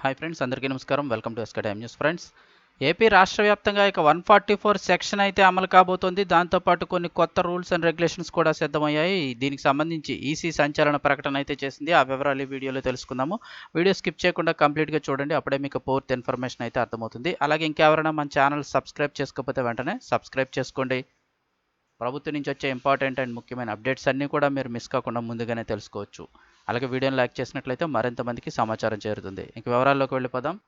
Hi friends అందరికీ నమస్కారం. Welcome to SK time news friends. AP రాష్ట్ర వ్యాప్తంగా ఇక వన్ ఫార్టీ ఫోర్ సెక్షన్ అయితే అమలు కాబోతోంది. దాంతోపాటు కొన్ని కొత్త రూల్స్ అండ్ రెగ్యులేషన్స్ కూడా సిద్ధమయ్యాయి. దీనికి సంబంధించి ఈసీ సంచలన ప్రకటన అయితే చేసింది. ఆ వివరాలు ఈ వీడియోలో తెలుసుకుందాము. వీడియో స్కిప్ చేయకుండా కంప్లీట్గా చూడండి. అప్పుడే మీకు పూర్తి ఇన్ఫర్మేషన్ అయితే అర్థమవుతుంది. అలాగే ఇంకెవరైనా మన ఛానల్ సబ్స్క్రైబ్ చేసుకోకపోతే వెంటనే సబ్స్క్రైబ్ చేసుకోండి. ప్రభుత్వం నుంచి వచ్చే ఇంపార్టెంట్ అండ్ ముఖ్యమైన అప్డేట్స్ అన్నీ కూడా మీరు మిస్ కాకుండా ముందుగానే తెలుసుకోవచ్చు. అలాగే వీడియోని లైక్ చేసినట్లయితే మరింత మందికి సమాచారం చేరుతుంది. ఇంక వివరాల్లోకి వెళ్ళిపోదాం.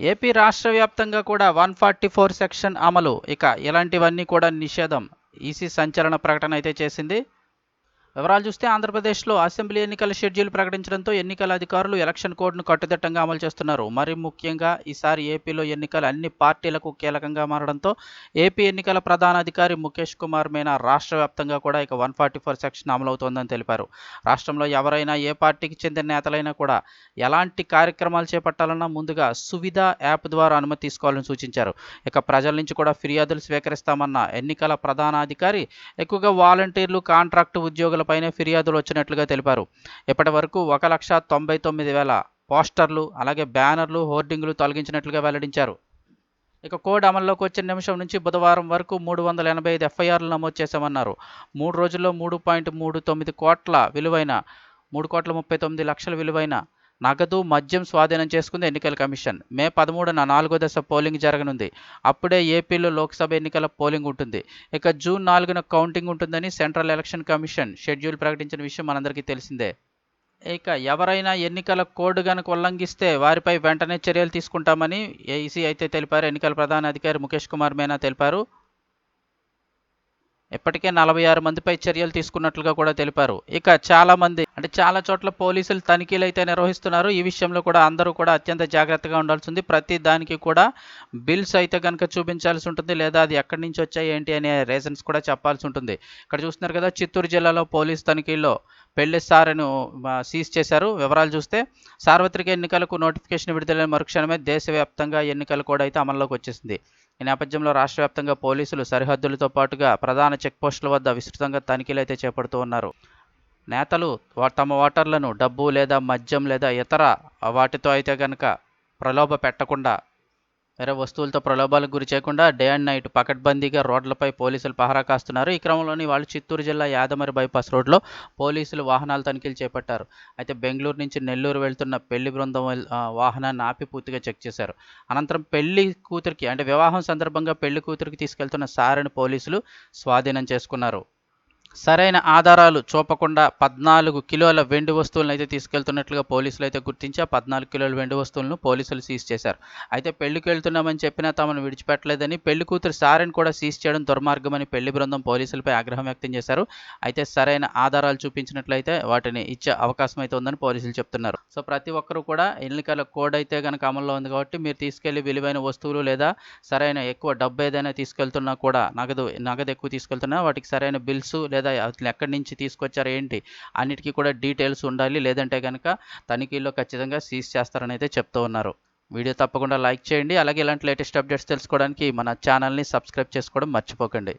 ఏపీ రాష్ట్ర వ్యాప్తంగా కూడా వన్ ఫార్టీ ఫోర్ సెక్షన్ అమలు. ఇక ఇలాంటివన్నీ కూడా నిషేధం. ఈసీ సంచలన ప్రకటన అయితే చేసింది. వివరాలు చూస్తే ఆంధ్రప్రదేశ్లో అసెంబ్లీ ఎన్నికల షెడ్యూల్ ప్రకటించడంతో ఎన్నికల అధికారులు ఎలక్షన్ కోడ్ను కట్టుదిట్టంగా అమలు చేస్తున్నారు. మరి ముఖ్యంగా ఈసారి ఏపీలో ఎన్నికలు అన్ని పార్టీలకు కీలకంగా మారడంతో ఏపీ ఎన్నికల ప్రధాన అధికారి ముఖేష్ కుమార్ మీనా రాష్ట్ర వ్యాప్తంగా కూడా ఇక వన్ ఫార్టీ ఫోర్ సెక్షన్ అమలవుతోందని తెలిపారు. రాష్ట్రంలో ఎవరైనా ఏ పార్టీకి చెందిన నేతలైనా కూడా ఎలాంటి కార్యక్రమాలు చేపట్టాలన్నా ముందుగా సువిధ యాప్ ద్వారా అనుమతి తీసుకోవాలని సూచించారు. ఇక ప్రజల నుంచి కూడా ఫిర్యాదులు స్వీకరిస్తామన్న ఎన్నికల ప్రధాన అధికారి ఎక్కువగా వాలంటీర్లు కాంట్రాక్టు ఉద్యోగులపైనే ఫిర్యాదులు వచ్చినట్లుగా తెలిపారు. ఇప్పటి వరకు ఒక లక్ష తొంభై తొమ్మిది వేల పోస్టర్లు అలాగే బ్యానర్లు హోర్డింగ్లు తొలగించినట్లుగా వెల్లడించారు. ఇక కోడ్ అమల్లోకి వచ్చిన నిమిషం నుంచి బుధవారం వరకు మూడు వందల ఎనభై ఐదు ఎఫ్ఐఆర్లు నమోదు చేశామన్నారు. మూడు రోజుల్లో మూడు పాయింట్ మూడు తొమ్మిది కోట్ల విలువైన మూడు కోట్ల ముప్పై తొమ్మిది లక్షల విలువైన నగదు మద్యం స్వాధీనం చేసుకుంది ఎన్నికల కమిషన్. మే పదమూడున నాలుగో దశ పోలింగ్ జరగనుంది. అప్పుడే ఏపీలో లోక్సభ ఎన్నికల పోలింగ్ ఉంటుంది. ఇక జూన్ నాలుగున కౌంటింగ్ ఉంటుందని సెంట్రల్ ఎలక్షన్ కమిషన్ షెడ్యూల్ ప్రకటించిన విషయం మనందరికీ తెలిసిందే. ఇక ఎవరైనా ఎన్నికల కోడ్ గనక ఉల్లంఘిస్తే వారిపై వెంటనే చర్యలు తీసుకుంటామని ఏఈసీ అయితే తెలిపారు. ఎన్నికల ప్రధాన అధికారి ముఖేష్ కుమార్ మేనా తెలిపారు. ఇప్పటికే నలభై ఆరు మందిపై చర్యలు తీసుకున్నట్లుగా కూడా తెలిపారు. ఇక చాలా మంది అంటే చాలా చోట్ల పోలీసులు తనిఖీలు అయితే నిర్వహిస్తున్నారు. ఈ విషయంలో కూడా అందరూ కూడా అత్యంత జాగ్రత్తగా ఉండాల్సి ఉంది. ప్రతి దానికి కూడా బిల్స్ అయితే కనుక చూపించాల్సి ఉంటుంది లేదా అది ఎక్కడి నుంచి వచ్చాయి ఏంటి అనే రీజన్స్ కూడా చెప్పాల్సి ఉంటుంది. ఇక్కడ చూస్తున్నారు కదా చిత్తూరు జిల్లాలో పోలీస్ తనిఖీల్లో పెళ్ళి సార్ను సీజ్ చేశారు. వివరాలు చూస్తే సార్వత్రిక ఎన్నికలకు నోటిఫికేషన్ విడుదలైన మరుక్షణమే దేశవ్యాప్తంగా ఎన్నికలు కూడా అయితే అమల్లోకి వచ్చేసింది. ఈ నేపథ్యంలో రాష్ట్ర వ్యాప్తంగా పోలీసులు సరిహద్దులతో పాటుగా ప్రధాన చెక్పోస్టుల వద్ద విస్తృతంగా తనిఖీలు అయితే చేపడుతూ ఉన్నారు. నేతలు తమ ఓటర్లను డబ్బు లేదా మద్యం లేదా ఇతర వాటితో అయితే గనక ప్రలోభ పెట్టకుండా వేరే వస్తువులతో ప్రలోభాలకు గురి చేయకుండా డే అండ్ నైట్ పకడ్బందీగా రోడ్లపై పోలీసులు పహరా కాస్తున్నారు. ఈ క్రమంలోని వాళ్ళు చిత్తూరు జిల్లా యాదమరి బైపాస్ రోడ్లో పోలీసులు వాహనాల తనిఖీలు చేపట్టారు. అయితే బెంగళూరు నుంచి నెల్లూరు వెళ్తున్న పెళ్ళి బృందం వాహనాన్ని ఆపి పూర్తిగా చెక్ చేశారు. అనంతరం పెళ్ళి కూతురికి అంటే వివాహం సందర్భంగా పెళ్ళి కూతురికి తీసుకెళ్తున్న సారని పోలీసులు స్వాధీనం చేసుకున్నారు. సరైన ఆధారాలు చూపకుండా పద్నాలుగు కిలోల వెండి వస్తువులను అయితే తీసుకెళ్తున్నట్లుగా పోలీసులు అయితే గుర్తించి ఆ పద్నాలుగు కిలోల వెండి వస్తువులను పోలీసులు సీజ్ చేశారు. అయితే పెళ్ళికి వెళ్తున్నామని చెప్పినా తమను విడిచిపెట్టలేదని పెళ్ళి కూతురు సారని కూడా సీజ్ చేయడం దుర్మార్గమని పెళ్ళి బృందం పోలీసులపై ఆగ్రహం వ్యక్తం చేశారు. అయితే సరైన ఆధారాలు చూపించినట్లయితే వాటిని ఇచ్చే అవకాశం అయితే ఉందని పోలీసులు చెప్తున్నారు. సో ప్రతి ఒక్కరూ కూడా ఎన్నికల కోడ్ అయితే కనుక అమల్లో ఉంది కాబట్టి మీరు తీసుకెళ్ళి విలువైన వస్తువులు లేదా సరైన ఎక్కువ డబ్బు ఏదైనా తీసుకెళ్తున్నా కూడా నగదు నగదు ఎక్కువ తీసుకెళ్తున్నా వాటికి సరైన బిల్స్ లేదా లేదా అసలు ఎక్కడి నుంచి తీసుకొచ్చారు ఏంటి అన్నిటికీ కూడా డీటెయిల్స్ ఉండాలి. లేదంటే కనుక తనిఖీల్లో ఖచ్చితంగా సీజ్ చేస్తారని అయితే చెప్తూ ఉన్నారు. వీడియో తప్పకుండా లైక్ చేయండి. అలాగే ఇలాంటి లేటెస్ట్ అప్డేట్స్ తెలుసుకోవడానికి మన ఛానల్ని సబ్స్క్రైబ్ చేసుకోవడం మర్చిపోకండి.